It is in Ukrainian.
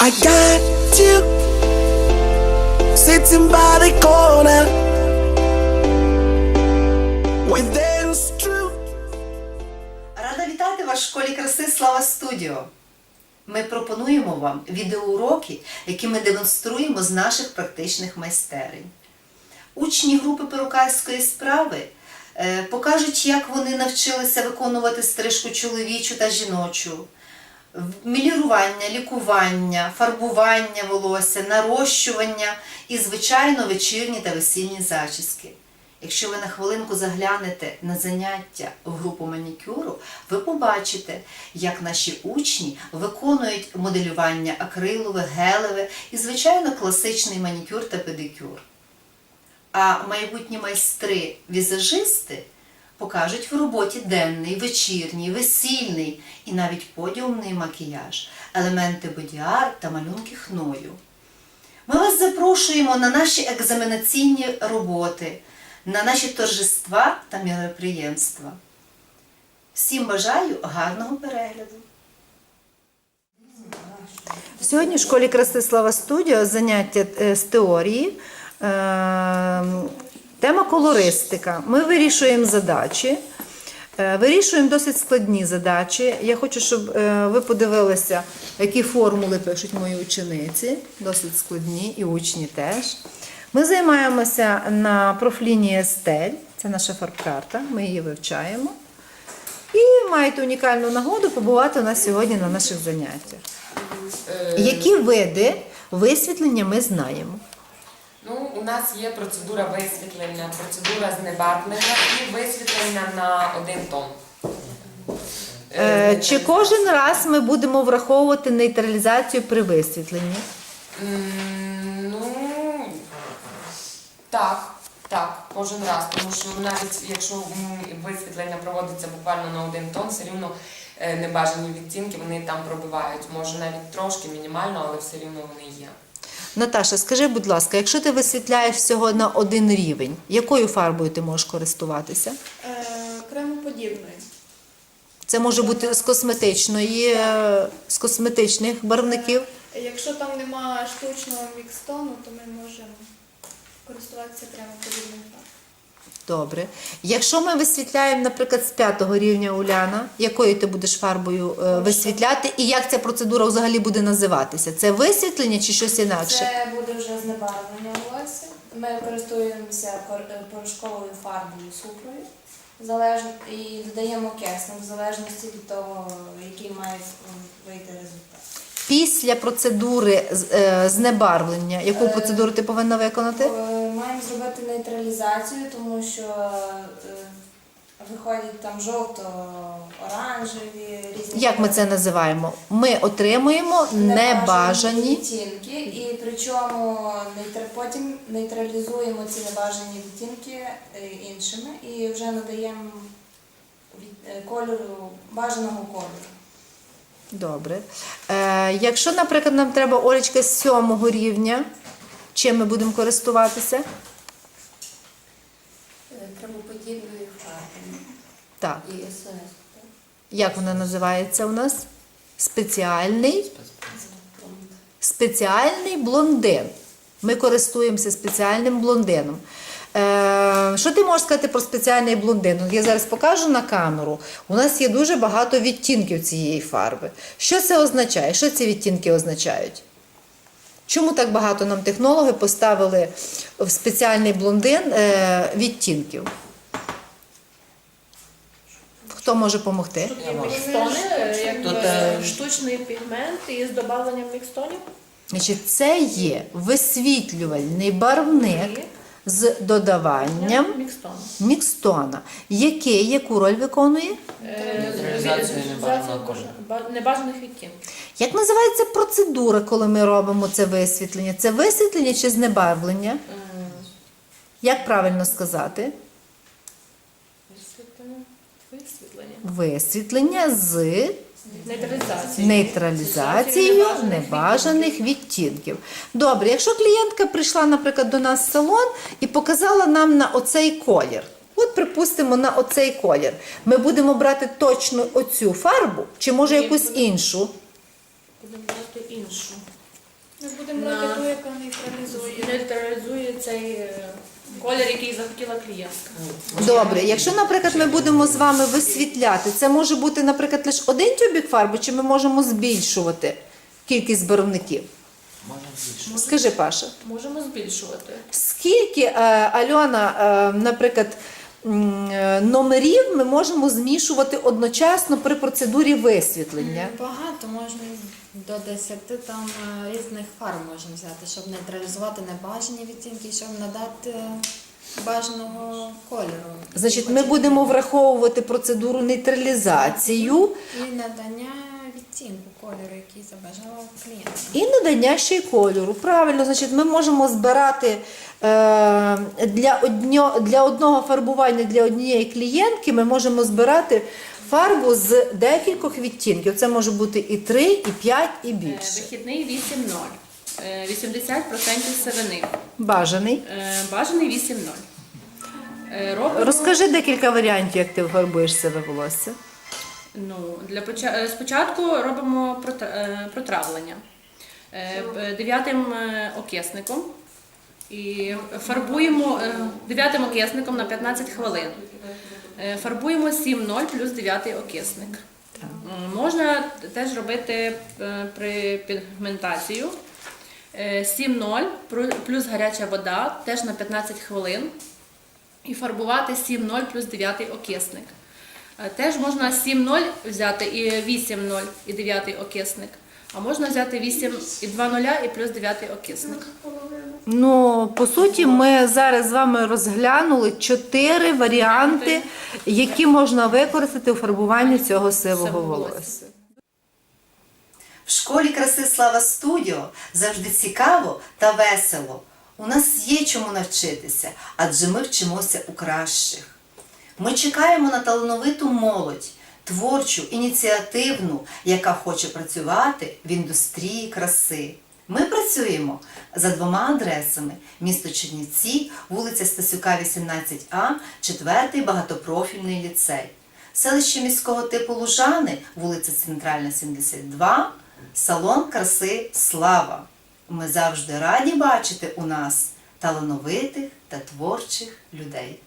I got you sitting by the corner. Рада вітати вас в школі краси Слава Студіо. Ми пропонуємо вам відеоуроки, які ми демонструємо з наших практичних майстерень. Учні групи перукарської справи е, покажуть, як вони навчилися виконувати стрижку чоловічу та жіночу, мілірування, лікування, фарбування волосся, нарощування і, звичайно, вечірні та весільні зачіски. Якщо ви на хвилинку заглянете на заняття в групу манікюру, ви побачите, як наші учні виконують моделювання акрилове, гелеве і, звичайно, класичний манікюр та педикюр. А майбутні майстри візажисти покажуть в роботі денний, вечірній, весільний і навіть подіумний макіяж, елементи бодіар та малюнки хною. Ми вас запрошуємо на наші екзаменаційні роботи, на наші торжества та міроприємства. Всім бажаю гарного перегляду! Сьогодні в школі краси Слава Студіо заняття е, з теорії. Е, Тема колористика. Ми вирішуємо задачі. Е, Вирішуємо досить складні задачі. Я хочу, щоб е, ви подивилися, які формули пишуть мої учениці. Досить складні і учні теж. Ми займаємося на профлінії Estelle. Це наша фарбкарта, ми її вивчаємо. І маєте унікальну нагоду побувати у нас сьогодні на наших заняттях. Які види висвітлення ми знаємо? Ну, у нас є процедура висвітлення, процедура знебарвлення і висвітлення на один тон. Е, Чи кожен раз ми будемо враховувати нейтралізацію при висвітленні? М, Ну так, так, кожен раз. Тому що навіть якщо м, висвітлення проводиться буквально на один тон, все рівно е, небажані відтінки вони там пробивають. Може навіть трошки мінімально, але все рівно вони є. Наташа, скажи, будь ласка, якщо ти висвітляєш всього на один рівень, якою фарбою ти можеш користуватися? Кремоподібною. Це може бути з косметичної, е, з косметичних барвників. Якщо там немає штучного мікстону, то ми можемо користуватися кремоподібним фарбом. Добре. Якщо ми висвітляємо, наприклад, з п'ятого рівня Уляна, якою ти будеш фарбою е, висвітляти, і як ця процедура взагалі буде називатися? Це висвітлення чи щось інакше? Це буде вже знебарвлення волосся. Ми користуємося пор- е, порошковою фарбою супрою залежно, і додаємо кеснем в залежності від того, який має м, вийти результат. Після процедури з- е, знебарвлення, яку Е, процедуру ти повинна виконати? Е, Маємо зробити нейтралізацію, тому що е, виходять там жовто-оранжеві різні. Як ми це називаємо? Ми отримуємо небажані. відтінки, і причому потім нейтралізуємо ці небажані відтінки е, іншими і вже надаємо е, кольору бажаного кольору. Добре. Е, якщо, наприклад, нам треба Олечка з сьомого рівня, чим ми будемо користуватися? Кремоподібною фарбою Так. і СС. Як вона називається у нас? Спеціальний. Спеціальний блондин. Ми користуємося спеціальним блондином. Е, що ти можеш сказати про спеціальний блондин? Я зараз покажу на камеру. У нас є дуже багато відтінків цієї фарби. Що це означає? Що ці відтінки означають? Чому так багато нам технологи поставили в спеціальний блондин е, відтінків? Хто може допомогти? Мікстони, як Тут, е, е, штучний пігмент із додаванням мікстонів. Значить, це є висвітлювальний барвник з додаванням мікстону. мікстона, який яку роль виконує? Нейтралізацію небажаного кольору. Ба- Небажаних відтінків. Як називається процедура, коли ми робимо це висвітлення? Це висвітлення чи знебарвлення? Як правильно сказати? Висвітлення. Висвітлення. Висвітлення з Нейтралізація. нейтралізацією небажаних відтінків. Добре, якщо клієнтка прийшла, наприклад, до нас в салон і показала нам на оцей колір. От, припустимо, на оцей колір. Ми будемо брати точно оцю фарбу, чи може якусь іншу? Будемо брати іншу. Ми будемо На- робити ту, яка нейтралізує. Нейтралізує цей е, колір, який захотіла клієнтка. Добре, якщо, наприклад, ми будемо з вами висвітляти, це може бути, наприклад, лише один тюбік фарби, чи ми можемо збільшувати кількість барвників? Скажи, Паша. Можемо збільшувати. Скільки, е, Альона, е, наприклад, номерів ми можемо змішувати одночасно при процедурі висвітлення? Багато можна до 10 там е, різних фарб можна взяти, щоб нейтралізувати небажані відтінки, щоб надати е, бажаного кольору. Значить, ми будемо враховувати процедуру нейтралізацію і надання відтінку кольору, який забажала клієнт. і надання ще й кольору. Правильно, значить, ми можемо збирати е, для, одньо, для одного фарбування для однієї клієнтки, ми можемо збирати фарбу з декількох відтінків. Це може бути і 3, і 5, і Е, більше. Вихідний 8-0. Е, 80% сивини. Бажаний. Е, Бажаний 8-0. Е, Робимо, Розкажи декілька варіантів, як ти фарбуєш себе волосся. Ну, для поча... е, спочатку робимо е, протравлення Е, дев'ятим окисником. І фарбуємо дев'ятим окисником на 15 хвилин. Фарбуємо 7-0 плюс 9 окисник. Можна теж робити при пігментацію. Е, 7-0 плюс гаряча вода теж на 15 хвилин. І фарбувати 7-0 плюс 9 окисник. Е, Теж можна 7-0 взяти і 8-0 і 9 окисник. А можна взяти 8 і 2 нуля і плюс 9 окисник. Ну, по суті, ми зараз з вами розглянули чотири варіанти, які можна використати у фарбуванні цього сивого Сивого волосся. В школі краси Слава Студіо завжди цікаво та весело. У нас є чому навчитися, адже ми вчимося у кращих. Ми чекаємо на талановиту молодь, творчу, ініціативну, яка хоче працювати в індустрії краси. Ми працюємо за двома адресами: місто Чернівці, вулиця Стасюка, 18А, 4 багатопрофільний ліцей. Селище міського типу Лужани, вулиця Центральна, 72, салон краси Слава. Ми завжди раді бачити у нас талановитих та творчих людей.